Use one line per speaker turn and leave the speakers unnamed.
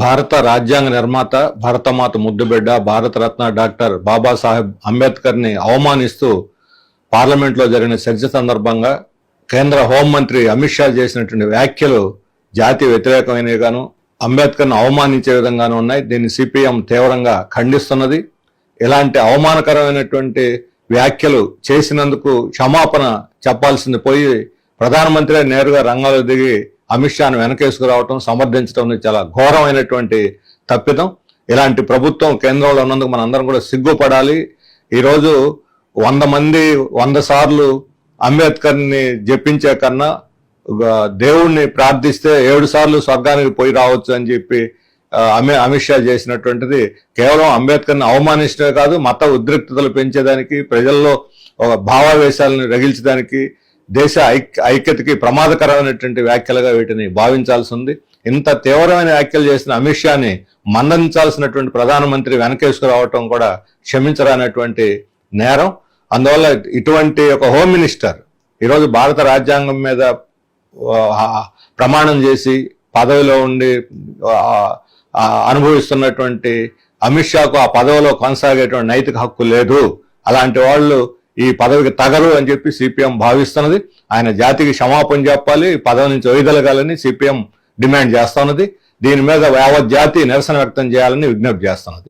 భారత రాజ్యాంగ నిర్మాత భరతమాత ముద్దుబిడ్డ భారతరత్న డాక్టర్ బాబాసాహెబ్ అంబేద్కర్ని అవమానిస్తూ పార్లమెంట్లో జరిగిన చర్చ సందర్భంగా కేంద్ర హోంమంత్రి అమిత్ షా చేసినటువంటి వ్యాఖ్యలు జాతి వ్యతిరేకమైనవిగాను అంబేద్కర్ను అవమానించే విధంగాను ఉన్నాయి. దీన్ని సిపిఎం తీవ్రంగా ఖండిస్తున్నది. ఇలాంటి అవమానకరమైనటువంటి వ్యాఖ్యలు చేసినందుకు క్షమాపణ చెప్పాల్సింది పోయి ప్రధానమంత్రి నేరుగా రంగంలో దిగి అమిత్ షాను వెనకేసుకురావటం సమర్థించడం అనేది చాలా ఘోరమైనటువంటి తప్పిదం. ఇలాంటి ప్రభుత్వం కేంద్రంలో ఉన్నందుకు మనందరం కూడా సిగ్గుపడాలి. ఈరోజు వంద మంది వంద సార్లు అంబేద్కర్ని జపించే కన్నా దేవుణ్ణి ప్రార్థిస్తే ఏడు సార్లు స్వర్గానికి పోయి రావచ్చు అని చెప్పి అమి అమిత్ షా చేసినటువంటిది కేవలం అంబేద్కర్ని అవమానించడమే కాదు మత ఉద్రిక్తతలు పెంచేదానికి ప్రజల్లో ఒక భావావేశాలను రగిల్చడానికి దేశ ఐక్ ఐక్యతకి ప్రమాదకరమైనటువంటి వ్యాఖ్యలుగా వీటిని భావించాల్సి ఉంది ఇంత తీవ్రమైన వ్యాఖ్యలు చేసిన అమిత్ షాని మందించాల్సినటువంటి ప్రధానమంత్రి వెనకేసుకురావటం కూడా క్షమించరానటువంటి నేరం. అందువల్ల ఇటువంటి ఒక హోమ్ మినిస్టర్ ఈరోజు భారత రాజ్యాంగం మీద ప్రమాణం చేసి పదవిలో ఉండి అనుభవిస్తున్నటువంటి అమిత్ షాకు ఆ పదవిలో కొనసాగేటువంటి నైతిక హక్కు లేదు. అలాంటి వాళ్ళు ఈ పదవికి తగరు అని చెప్పి సిపిఎం భావిస్తున్నది. ఆయన జాతికి క్షమాపణ చెప్పాలి పదవి నుంచి వైదొలగాలని సిపిఎం డిమాండ్ చేస్తున్నది. దీని మీద యావత్ జాతి నిరసన వ్యక్తం చేయాలని విజ్ఞప్తి చేస్తున్నది.